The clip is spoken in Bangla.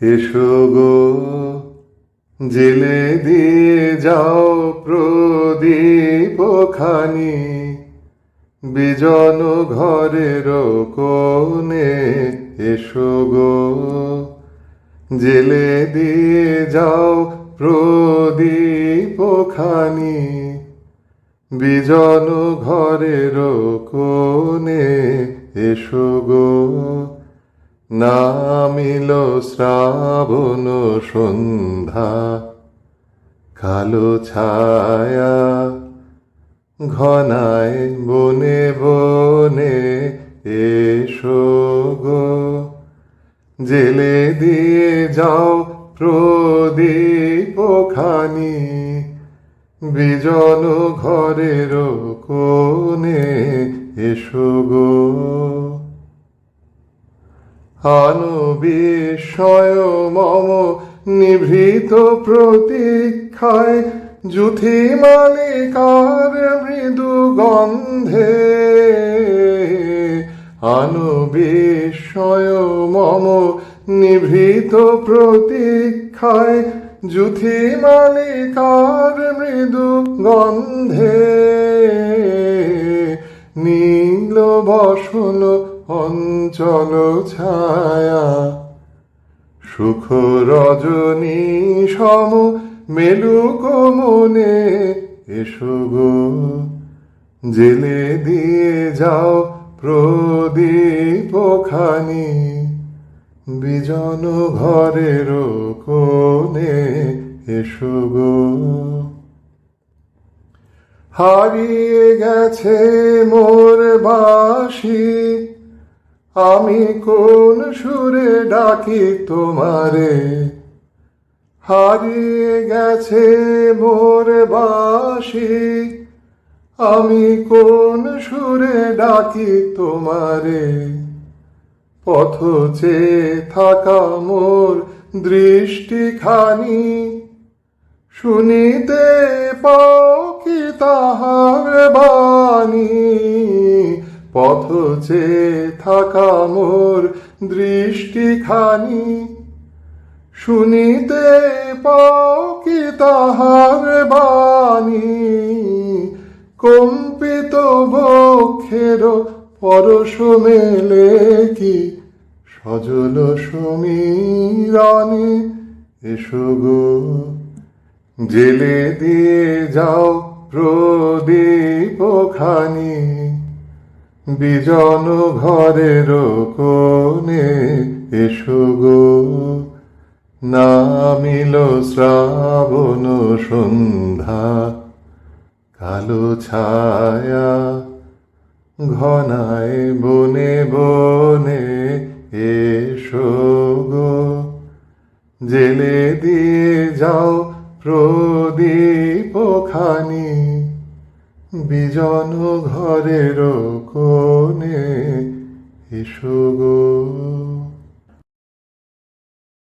এসো গো, জেলে দিয়ে যাও প্রদীপ খানি বিজন ঘরের কোণে এসো গো, জেলে দিয়ে যাও প্রদীপ খানি বিজন ঘরের কোণে এসো গো নামিল শ্রাবণ সন্ধ্যা, কালো ছায়া ঘনায় বনে বনে এসো গো। জেলে দিয়ে যাও প্রদীপ খানি বিজন ঘরের কোণে এসো গো। আনুবিস্ময় মম নিভৃত প্রতীক্ষায় জুথি মালিকার মৃদু গন্ধে। আনুবিস্ময় মম নিভৃত প্রতীক্ষায় জুথি মালিকার মৃদু গন্ধে। বসন অঞ্চল ছায়া। সুখ রজনী সম মেলুক মনে, এসো গো। জেলে দিয়ে যাও প্রদীপ খানি বিজন ঘরের কোণে এসো গো। হারিয়ে গেছে মোর বাসি আমি কোন সুরে ডাকি তোমারে? হারিয়ে গেছে মোর বাসি আমি কোন সুরে ডাকি তোমারে? পথ চেয়ে থাকা মোর দৃষ্টিখানি। শুনিতে কি তাহার বাণী, পথ থাকা মোর দৃষ্টিখানি। শুনিতে কি তাহার বাণী, কম্পিত বক্ষের পরশ মেলে কি? সজল সমীরণে এসো গো। জেলে দিয়ে যাও প্রদীপ খানি। বিজন ঘরের কোণে এসো গো। নামিল শ্রাবণ সন্ধ্যা, কালো ছায়া ঘনায় বনে বনে এসো গো। জেলে দিয়ে যাও প্রদীপ খানি বিজন ঘরের কোণে এসো গো।